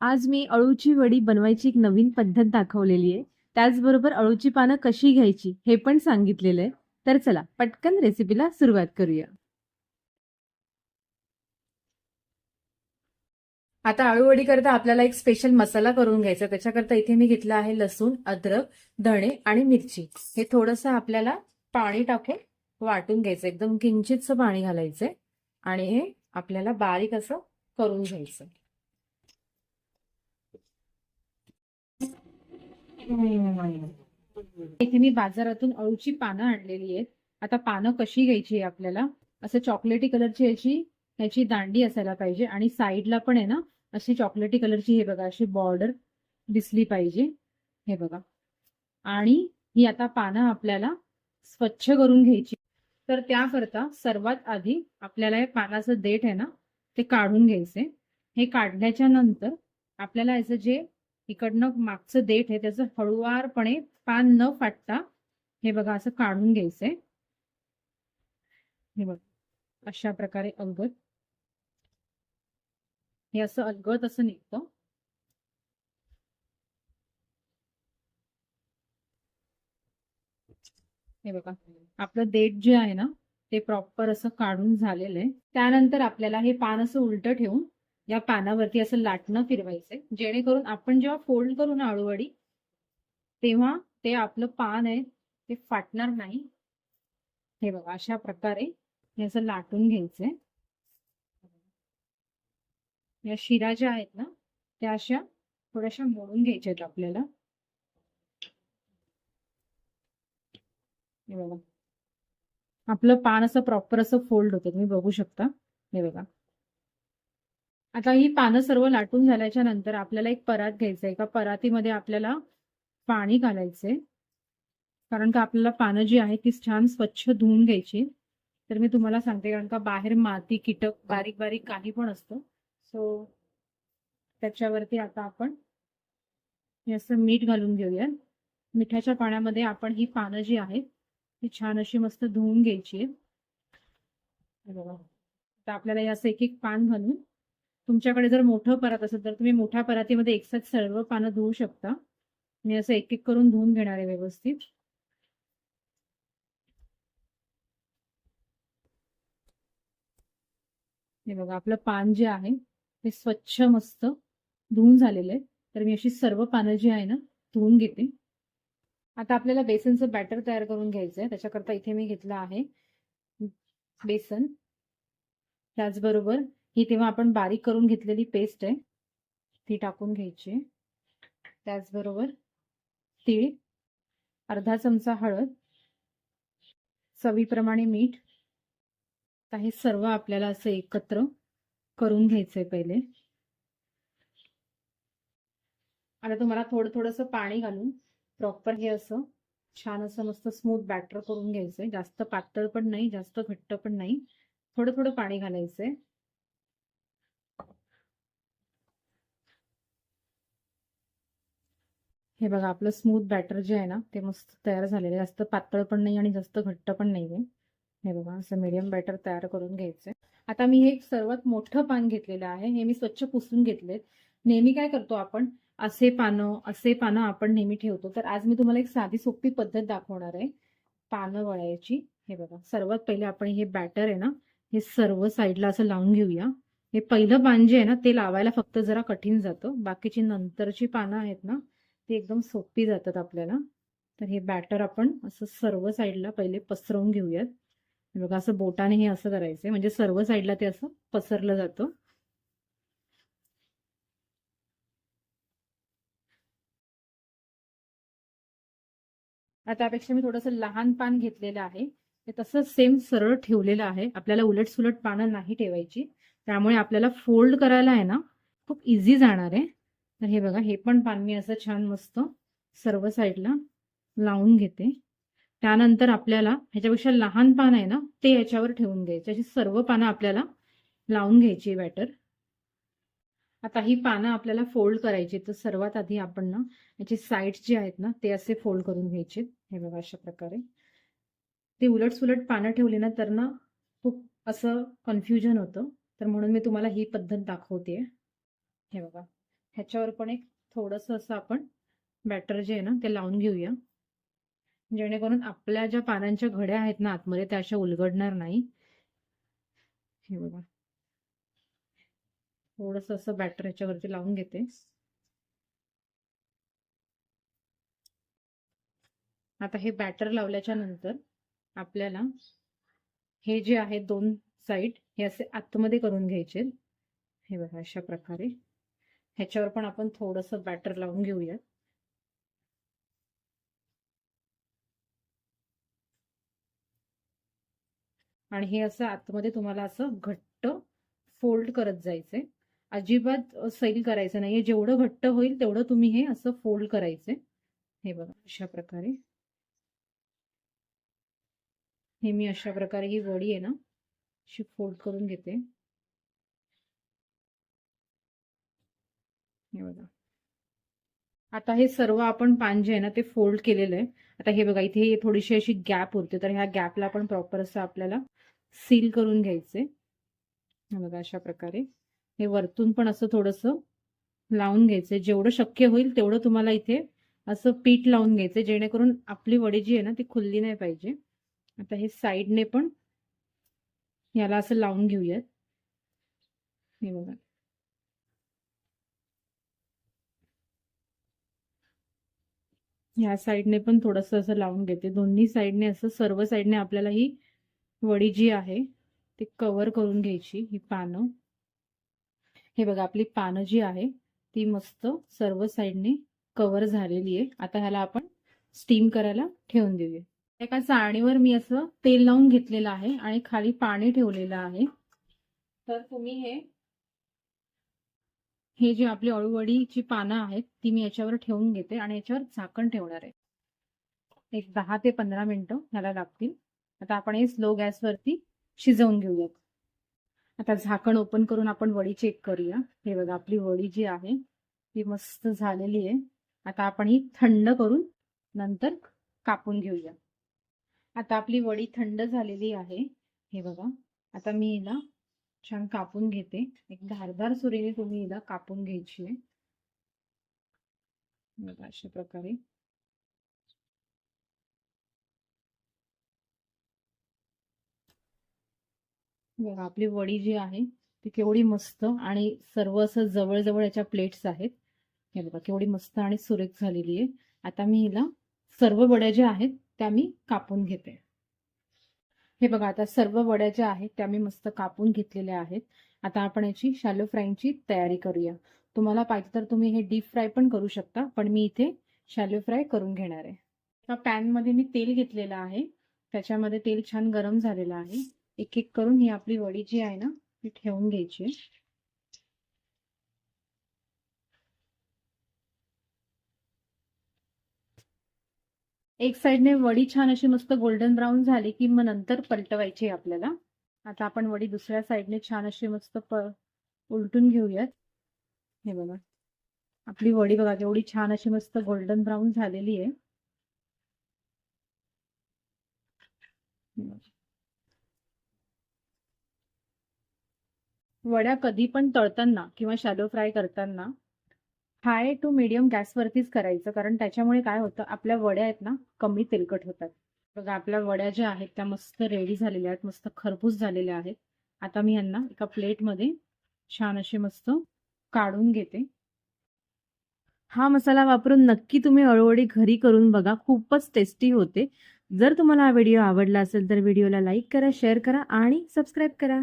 आज मी अळूची वडी बनवायची एक नवीन पद्धत दाखवलेली आहे. त्याचबरोबर अळूची पानं कशी घ्यायची हे पण सांगितलेलं आहे. तर चला पटकन रेसिपीला सुरुवात करूया. आता अळूवडी करता आपल्याला एक स्पेशल मसाला करून घ्यायचा त्याच्याकरता इथे मी घेतला आहे लसूण अद्रक धणे आणि मिरची. हे थोडंसं आपल्याला पाणी टाकून वाटून घ्यायचं एकदम किंचितचं पाणी घालायचंय. आणि हे आपल्याला बारीक असं करून घ्यायचं इथे मी बाजारातून अळूची पानं आणलेली आहेत. आता पानं कशी घ्यायची आपल्याला? असं चॉकलेटी कलरची अशी ह्याची दांडी असायला पाहिजे आणि साईडला पण आहे ना अशी चॉकलेटी कलरची हे बघा अशी बॉर्डर दिसली पाहिजे. हे बघा. आणि ही आता पानं आपल्याला स्वच्छ करून घ्यायची. तर त्याकरता सर्वात आधी आपल्याला हे पानाचं देठ आहे ना ते काढून घ्यायचे. हे काढल्याच्या नंतर आपल्याला याचं जे इकडनं मागचं देठ आहे त्याचं हळुवारपणे पान न फाटता हे बघा असं काढून घ्यायचंय. हे बघा अशा प्रकारे अलगद हे असं अलगद असं निघतं. हे बघा आपलं देठ जे आहे ना ते प्रॉपर असं काढून झालेलं आहे. त्यानंतर आपल्याला हे पान असं उलट ठेवून या पानावरती असं लाटणं फिरवायचंय. जेणेकरून आपण जेव्हा फोल्ड करू ना अळूवडी तेव्हा ते आपलं पान आहे ते फाटणार नाही. हे बघा अशा प्रकारे हे असं लाटून घ्यायचंय. या शिरा ज्या आहेत ना त्या अशा थोड्याशा मोडून घ्यायच्या आहेत आपल्याला. हे बघा. आपलं पान असं प्रॉपर असं फोल्ड होतं तुम्ही बघू शकता. हे बघा. आता ही पानं सर्व लाटून झाल्याच्यानंतर आपल्याला एक परात घ्यायचं एका परातीमध्ये आपल्याला पाणी घालायचंय. कारण का आपल्याला पानं जी आहेत ती छान स्वच्छ धुवून घ्यायची. तर मी तुम्हाला सांगते कारण का बाहेर माती कीटक बारीक बारीक काही पण असतं. सो त्याच्यावरती आता आपण असं मीठ घालून घेऊया. मिठाच्या पाण्यामध्ये आपण ही पानं जी आहेत ती छान अशी मस्त धुवून घ्यायची आहेत. बघा. आपल्याला हे असं एक एक पान घालून तुमच्याकडे जर मोठं परात असेल तर तुम्ही मोठ्या परातीमध्ये एकसाथ सर्व पानं धुवू शकता. मी असं एक एक करून धुवून घेणार आहे व्यवस्थित. हे बघा आपलं पान जे आहे ते स्वच्छ मस्त धुवून झालेलं आहे. तर मी अशी सर्व पानं जी आहे ना धुवून घेते. आता आपल्याला बेसनचं बॅटर तयार करून घ्यायचं आहे त्याच्याकरता इथे मी घेतलं आहे बेसन. त्याचबरोबर ही तेव्हा आपण बारीक करून घेतलेली पेस्ट आहे. ती टाकून घ्यायची. त्याचबरोबर तीळ अर्धा चमचा हळद चवीप्रमाणे मीठ आता हे सर्व आपल्याला असं एकत्र करून घ्यायचंय पहिले. आता तुम्हाला थोडं थोडंसं पाणी घालून प्रॉपर हे असं छान असं मस्त स्मूथ बॅटर करून घ्यायचंय. जास्त पातळ पण नाही जास्त घट्ट पण नाही. थोडं थोडं पाणी घालायचंय. हे बघा आपलं स्मूथ बॅटर जे आहे ना ते मस्त तयार झालेलं. आहे जास्त पातळ पण नाही आणि जास्त घट्ट पण नाही आहे हे बघा असं मीडियम बॅटर तयार करून घ्यायचंय. आता मी हे एक सर्वात मोठं पान घेतलेलं आहे. हे मी स्वच्छ पुसून घेतलेत. नेहमी काय करतो आपण? असे पानं असे पानं आपण नेहमी ठेवतो. तर आज मी तुम्हाला एक साधी सोपी पद्धत दाखवणार आहे. पानं वळायची. हे बघा सर्वात पहिले आपण हे बॅटर आहे ना हे सर्व साईडला असं लावून घेऊया. हे पहिलं पान जे आहे ना ते लावायला फक्त जरा कठीण जातं. बाकीची नंतरची पानं आहेत ना ती एकदम सोपी जातात आपल्याला. तर हे बॅटर आपण असं सर्व साईडला पहिले पसरवून घेऊयात. बघा असं बोटाने हे असं करायचंय. म्हणजे सर्व साईडला ते असं पसरलं जातं. आता त्यापेक्षा मी थोडंसं लहान पान घेतलेलं आहे. ते तसंच सेम सरळ ठेवलेलं आहे. आपल्याला उलट सुलट पानं नाही ठेवायची. त्यामुळे आपल्याला फोल्ड करायला आहे ना खूप इझी जाणार आहे. तर हे बघा हे पण पान मी असं छान मस्त सर्व साईडला लावून घेते. त्यानंतर आपल्याला ह्याच्यापेक्षा लहान पान आहे ना ते याच्यावर ठेवून घ्यायचे अशी सर्व पानं आपल्याला लावून घ्यायची बॅटर आता ही पानं आपल्याला फोल्ड करायची तर सर्वात आधी आपण ना याची साईड जे आहेत ना ते असे फोल्ड करून घ्यायचे हे बघा अशा प्रकारे. ते उलट सुलट पानं ठेवली ना तर ना खूप असं कन्फ्युजन होतं. तर म्हणून मी तुम्हाला ही पद्धत दाखवते हे बघा. ह्याच्यावर पण एक थोडंसं असं आपण बॅटर जे आहे ना ते लावून घेऊया. जेणेकरून आपल्या ज्या पानांच्या घड्या आहेत ना आतमध्ये त्या अशा उलगडणार नाही. हे बघा. थोडस असं बॅटर ह्याच्यावरती लावून घेते. आता हे बॅटर लावल्याच्या नंतर आपल्याला हे जे आहे दोन साईड हे असे आतमध्ये करून घ्यायचे. हे बघा अशा प्रकारे. ह्याच्यावर पण आपण थोडस बॅटर लावून घेऊया. आणि हे असं आतमध्ये तुम्हाला असं घट्ट फोल्ड करत जायचंय. अजिबात सैल करायचं नाहीये. जेवढं घट्ट होईल तेवढं तुम्ही हे असं फोल्ड करायचंय. हे बघा अशा प्रकारे. हे मी अशा प्रकारे ही वडी आहे ना अशी फोल्ड करून घेते. हे बघा. आता हे सर्व आपण पान जे आहे ना ते फोल्ड केलेलं आहे. आता हे बघा इथे थोडीशी अशी गॅप उरते तर ह्या गॅपला आपण प्रॉपर असं आपल्याला सील करून घ्यायचे बघा अशा प्रकारे. हे वरतून पण असं थोडस लावून घ्यायचंय. जेवढं शक्य होईल तेवढं तुम्हाला इथे असं पीठ लावून घ्यायचंय जेणेकरून आपली वडी जी आहे ना ती खुल्ली नाही पाहिजे. आता हे साईडने पण याला असं लावून घेऊयात. हे बघा. ह्या साईडने पण थोडस असं लावून घेते. दोन्ही साईडने असं सर्व साईडने आपल्याला ही वडी जी आहे ती कव्हर करून घ्यायची ही पानं. हे बघा आपली पानं जी आहे ती मस्त सर्व साईडने कवर झालेली आहे. आता ह्याला आपण स्टीम करायला ठेवून देऊया. एका चाळणीवर मी असं तेल लावून घेतलेलं आहे आणि खाली पाणी ठेवलेलं आहे. तर तुम्ही हे हे जे आपली अळूवडीची पानं आहेत ती मी याच्यावर ठेवून घेते आणि याच्यावर झाकण ठेवणार आहे. एक दहा ते पंधरा मिनिटं ह्याला लागतील. आता आपण हे स्लो गॅसवरती शिजवून घेऊयात. आता झाकण ओपन करून आपण वडी चेक करूया. हे बघा आपली वडी जी आहे ती मस्त झालेली आहे. आता आपण ही थंड करून नंतर कापून घेऊया. आता आपली वडी थंड झालेली आहे. हे बघा आता मी हिला छान कापून घेते. एक धारदार सुरीने तुम्ही हिला कापून घ्यायची आहे. अशा प्रकारे. बघा आपली वडी जी आहे ती केवढी मस्त आणि सर्व असं जवळजवळ याच्या प्लेट्स आहेत. हे बघा केवढी मस्त आणि सुरेख झालेली आहे. आता मी हिला सर्व वड्या ज्या आहेत त्या मी कापून घेते. हे बघा आता सर्व वड्या ज्या आहेत त्या मी मस्त कापून घेतलेल्या आहेत. आता आपण याची शॅलो फ्राईंगची तयारी करूया. तुम्हाला पाहिजे तर तुम्ही हे डीप फ्राय पण करू शकता पण मी इथे शॅलो फ्राय करून घेणार आहे. पॅन पॅनमध्ये मी तेल घेतलेलं आहे. त्याच्यामध्ये तेल छान गरम झालेलं आहे. एक एक करून ही आपली वडी जी आहे ना ती ठेवून घ्यायची आहे. एक साईडने वडी छान अशी मस्त गोल्डन ब्राऊन झाली की मग नंतर पलटवायची आपल्याला. आता आपण वडी दुसऱ्या साईडने छान अशी मस्त उलटून घेऊयात. हे बघा. आपली वडी बघा एवढी छान अशी मस्त गोल्डन ब्राऊन झालेली आहे. वड्या कधी पण तळताना किंवा शॅलो फ्राय करताना हाय टू मिडियम गॅसवरतीच करायचं. कारण त्याच्यामुळे काय होतं आपल्या वड्या आहेत ना कमी तेलकट होतात. बघा आपल्या वड्या ज्या आहेत त्या मस्त रेडी झालेल्या आहेत मस्त खरपूस झालेल्या आहेत. आता मी यांना एका प्लेटमध्ये छान असे मस्त काढून घेते. हा मसाला वापरून नक्की तुम्ही अळवडी घरी करून बघा. खूपच टेस्टी होते. जर तुम्हाला हा व्हिडिओ आवडला असेल तर व्हिडिओला लाईक करा शेअर करा आणि सबस्क्राईब करा.